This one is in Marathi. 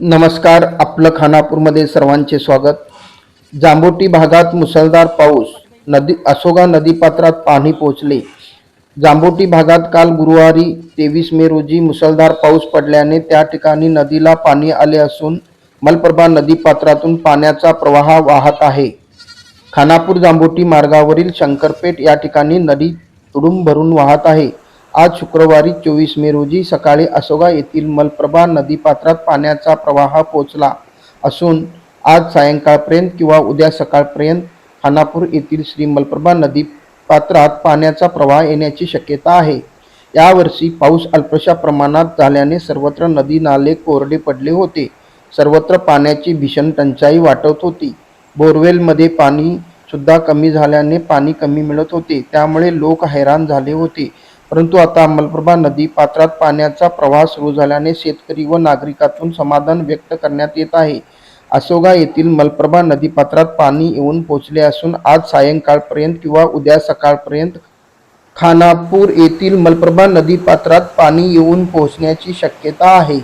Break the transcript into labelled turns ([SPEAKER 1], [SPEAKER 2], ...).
[SPEAKER 1] नमस्कार आपलं खानापूरमध्ये सर्वांचे स्वागत. जांबोटी भागात मुसळधार पाऊस नदी असोगा नदीपात्रात पाणी पोहोचले. जांबोटी भागात काल गुरुवारी तेवीस मे रोजी मुसळधार पाऊस पडल्याने त्या ठिकाणी नदीला पाणी आले असून मलप्रभा नदीपात्रातून पाण्याचा प्रवाह वाहत आहे. खानापूर जांबोटी मार्गावरील शंकरपेठ या ठिकाणी नदी तुडूंब भरून वाहत आहे. आज शुक्रवारी चोवीस मे रोजी सकाळी असोगा येथील मलप्रभा नदीपात्रात पाण्याचा प्रवाह पोहोचला असून आज सायंकाळपर्यंत किंवा उद्या सकाळपर्यंत खानापूर येथील श्री मलप्रभा नदी पात्रात पाण्याचा प्रवाह येण्याची शक्यता आहे. यावर्षी पाऊस अल्पशा प्रमाणात झाल्याने सर्वत्र नदी नाले कोरडे पडले होते. सर्वत्र पाण्याची भीषण टंचाई वाटत होती. बोरवेलमध्ये पाणी सुद्धा कमी झाल्याने पाणी कमी मिळत होते. त्यामुळे लोक हैराण झाले होते. परंतु आता मलप्रभा नदी पात्रात पाण्याचा प्रवाह सुरू झाल्याने शेतकरी व नागरिकातून समाधान व्यक्त करण्यात येत आहे. असोगा येथील मलप्रभा नदीपात्रात पाणी येऊन पोहोचले असून आज सायंकाळपर्यंत किंवा उद्या सकाळपर्यंत खानापूर येथील मलप्रभा नदीपात्रात पाणी येऊन पोहोचण्याची शक्यता आहे.